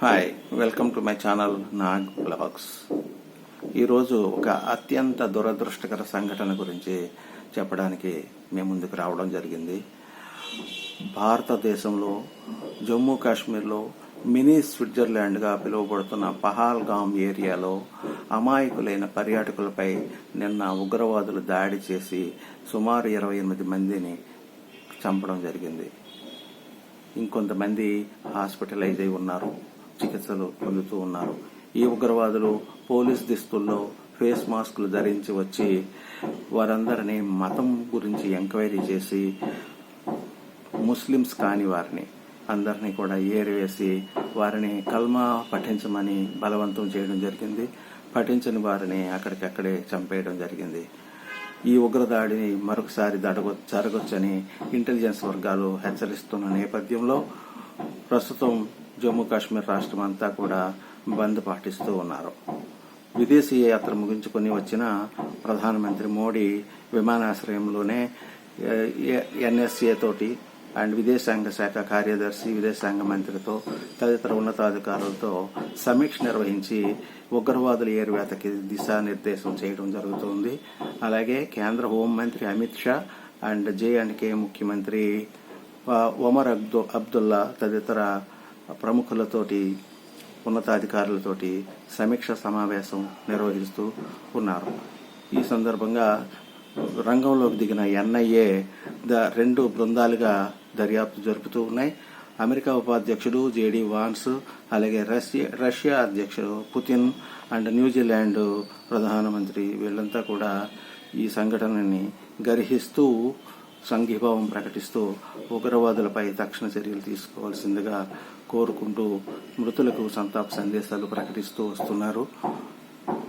Hi welcome to my channel Nag blogs ఈరోజు ఒక అత్యంత దురదృష్టకర సంఘటన గురించి చెప్పడానికి మేము ముందుకు రావడం జరిగింది. భారతదేశంలో జమ్మూ కాశ్మీర్లో మినీ స్విట్జర్లాండ్గా పిలువబడుతున్న పహాల్గామ్ ఏరియాలో అమాయకులైన పర్యాటకులపై నిన్న ఉగ్రవాదులు దాడి చేసి సుమారు ఇరవై ఎనిమిది మందిని చంపడం జరిగింది. ఇంకొంతమంది హాస్పిటలైజ్ అయి ఉన్నారు. చికిత్సలు పొందుతూ ఉన్నారు. ఈ ఉగ్రవాదులు పోలీస్ దిస్తుల్లో ఫేస్ మాస్కులు ధరించి వచ్చి వారందరినీ మతం గురించి ఎంక్వైరీ చేసి ముస్లిమ్స్ కాని వారిని అందరినీ కూడా ఏరివేసి వారిని కల్మా పఠించమని బలవంతం చేయడం జరిగింది. పఠించని వారిని అక్కడికక్కడే చంపేయడం జరిగింది. ఈ ఉగ్రదాడిని మరొకసారి దడగొ జరగొచ్చని ఇంటెలిజెన్స్ వర్గాలు హెచ్చరిస్తున్న నేపథ్యంలో ప్రస్తుతం జమ్మూ కాశ్మీర్ రాష్ట్రం అంతా కూడా బంద్ పాటిస్తూ ఉన్నారు. విదేశీ యాత్ర ముగించుకొని వచ్చిన ప్రధానమంత్రి మోడీ విమానాశ్రయంలోనే ఎన్ఎస్ఏ తోటి అండ్ విదేశాంగ శాఖ కార్యదర్శి విదేశాంగ మంత్రితో తదితర ఉన్నతాధికారులతో సమీక్ష నిర్వహించి ఉగ్రవాదుల ఏరువేతకి దిశానిర్దేశం చేయడం జరుగుతుంది. అలాగే కేంద్ర హోంమంత్రి Amit Shah and J and K ముఖ్యమంత్రి ఒమర్ అబ్దు అబ్దుల్లా తదితర ప్రముఖులతోటి ఉన్నతాధికారులతోటి సమీక్ష సమావేశం నిర్వహిస్తూ ఉన్నారు. ఈ సందర్భంగా రంగంలోకి దిగిన ఎన్ఐఏ ద రెండు బృందాలుగా దర్యాప్తు జరుపుతూ ఉన్నాయి. అమెరికా ఉపాధ్యక్షుడు జేడి వాన్స్ అలాగే రష్యా రష్యా అధ్యక్షుడు పుతిన్ అండ్ న్యూజిలాండ్ ప్రధానమంత్రి వీళ్ళంతా కూడా ఈ సంఘటనని గర్హిస్తూ సంఘీభావం ప్రకటిస్తూ ఉగ్రవాదులపై తక్షణ చర్యలు తీసుకోవాల్సిందిగా కోరుకుంటూ మృతులకు సంతాప సందేశాలు ప్రకటిస్తూ వస్తున్నారు.